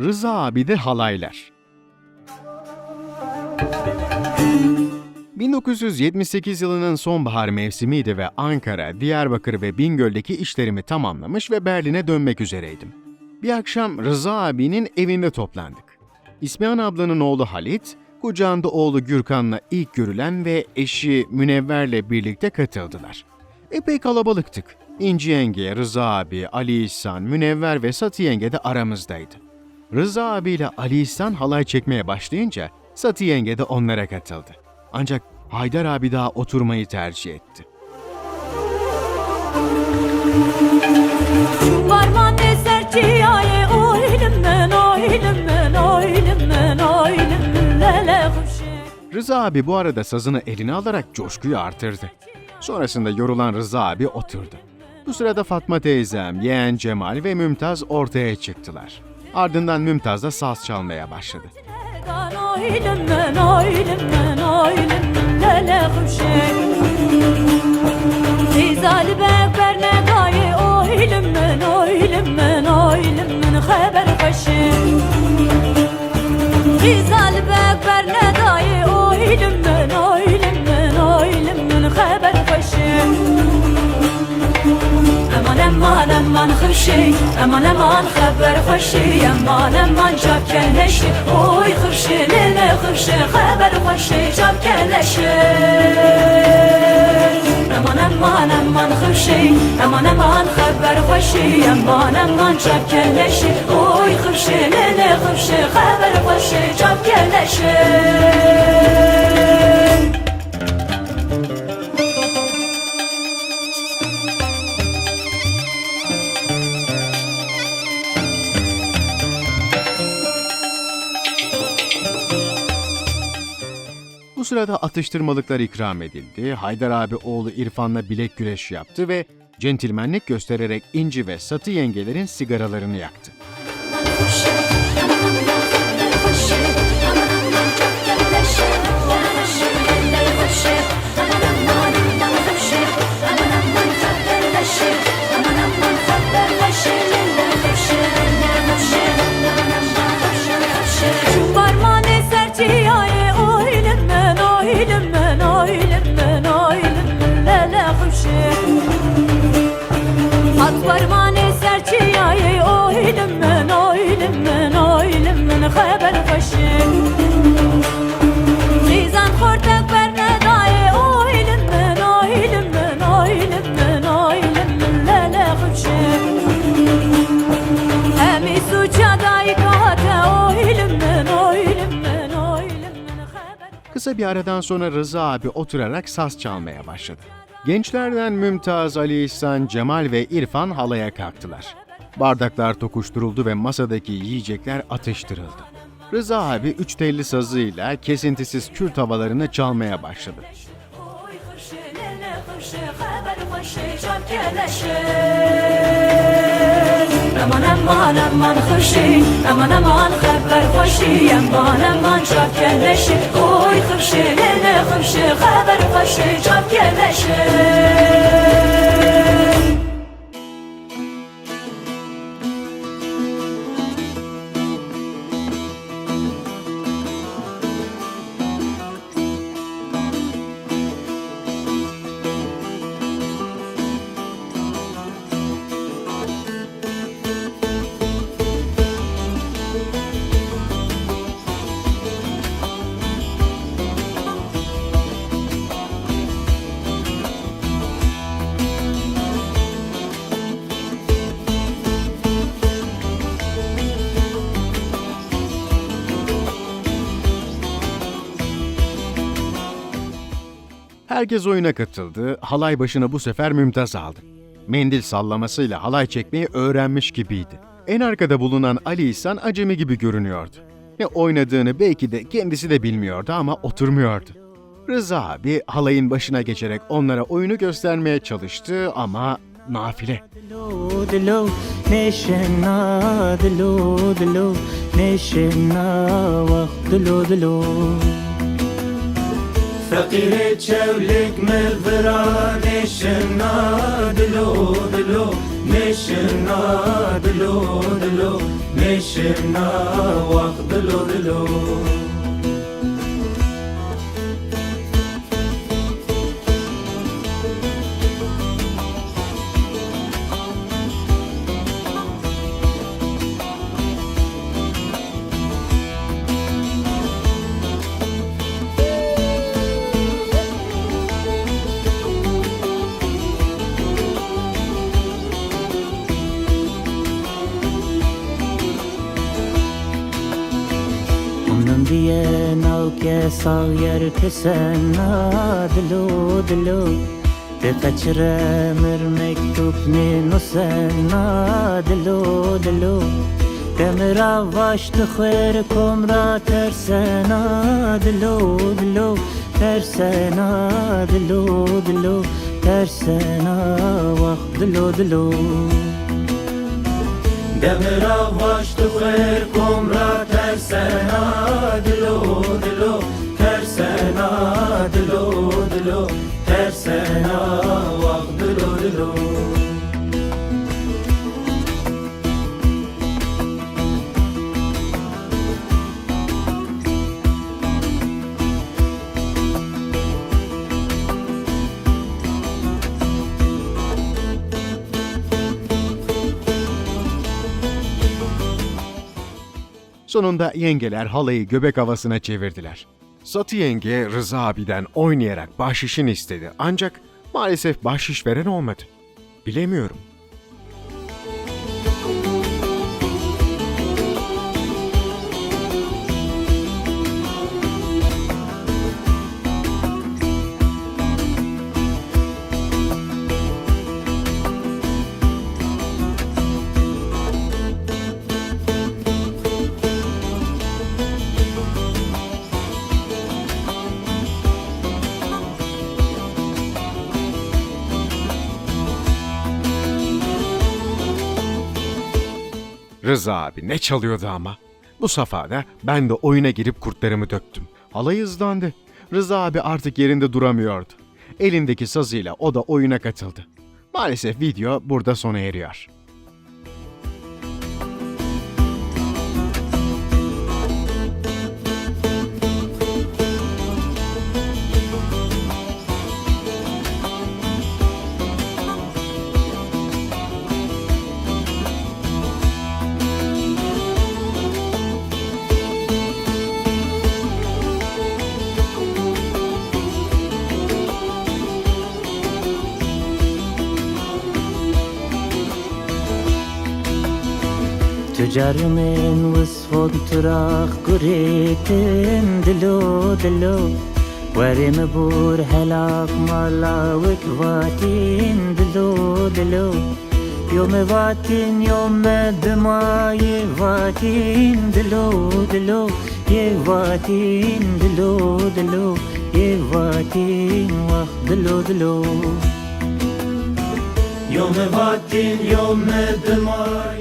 Rıza abi de halaylar. 1978 yılının sonbahar mevsimiydi ve Ankara, Diyarbakır ve Bingöl'deki işlerimi tamamlamış ve Berlin'e dönmek üzereydim. Bir akşam Rıza abinin evinde toplandık. İsmihan ablanın oğlu Halit, kucağında oğlu Gürkan'la ilk görülen ve eşi Münevver'le birlikte katıldılar. Epey kalabalıktık. İnci yenge, Rıza abi, Ali İhsan, Münevver ve Satı yenge de aramızdaydı. Rıza abiyle Ali İhsan halay çekmeye başlayınca Satı yenge de onlara katıldı. Ancak Haydar abi daha oturmayı tercih etti. Varman eser çiyaye oylum ben oylum ben oylum ben oylum lele Rıza abi bu arada sazını eline alarak coşkuyu artırdı. Sonrasında yorulan Rıza abi oturdu. Bu sırada Fatma teyzem, yeğen Cemal ve Mümtaz ortaya çıktılar. Ardından Mümtaz da saz çalmaya başladı. Gan oylum ben امان خرشی امان امان خبر خوشی امان امان جاب کلشی اوی خرشی لیله خرشی خبر خوشی جاب کلشی امان امان امان خرشی امان امان خبر خوشی امان امان جاب کلشی اوی خرشی لیله خرشی خبر خوشی جاب کلشی sırada atıştırmalıklar ikram edildi. Haydar abi oğlu İrfan'la bilek güreşi yaptı ve centilmenlik göstererek İnci ve Satı yengelerin sigaralarını yaktı. Varman At varman eser çiyaye oylum ben oylum ben oylum ben haber hoşe Zizan kortak berne daye oylum ben oylum ben oylum ben oylum lele huşe Hemi suça dayi kahate oylum ben oylum ben oylum ben Kısa bir aradan sonra Rıza abi oturarak saz çalmaya başladı. Gençlerden Mümtaz, Ali İhsan, Cemal ve İrfan halaya kalktılar. Bardaklar tokuşturuldu ve masadaki yiyecekler atıştırıldı. Rıza abi üç telli sazıyla kesintisiz Kürt havalarını çalmaya başladı. منم من خوشی اما من خبر خوشی. اما من چاپ کنشی کوی خوشی نه خوشی خبر خوشی چاپ کنشی Herkes oyuna katıldı. Halay başına bu sefer Mümtaz aldı. Mendil sallamasıyla halay çekmeyi öğrenmiş gibiydi. En arkada bulunan Ali İhsan acemi gibi görünüyordu. Ne oynadığını belki de kendisi de bilmiyordu ama oturmuyordu. Rıza abi halayın başına geçerek onlara oyunu göstermeye çalıştı ama nafile. تشاولك من الفرا نشنا دلو دلو نشنا دلو دلو نشنا وقت دلو دلو navke sağyer kesena dilo dilo Te kaçıremir mektup ne nusena dilo dilo Demir avaş tıkhver komra tersena dilo dilo Tersena dilo dilo Tersena vah dilo dilo Demir avaştı xeyr komra tersena tersena dilo dilo tersena vah dilo dilo Sonunda yengeler halayı göbek havasına çevirdiler. Satı yenge Rıza abiden oynayarak bahşişini istedi ancak maalesef bahşiş veren olmadı. Bilemiyorum. Rıza abi ne çalıyordu ama. Bu safhada ben de oyuna girip kurtlarımı döktüm. Halay hızlandı. Rıza abi artık yerinde duramıyordu. Elindeki sazıyla o da oyuna katıldı. Maalesef video burada sona eriyor. تجارمن وصفون تراخ قريتن دلو دلو ورم بور هلاك مالا وكواتين دلو دلو يوم واتين يوم دماي واتين دلو دلو يواتين دلو دلو يواتين واخ دلو دلو يوم واتين يوم دماي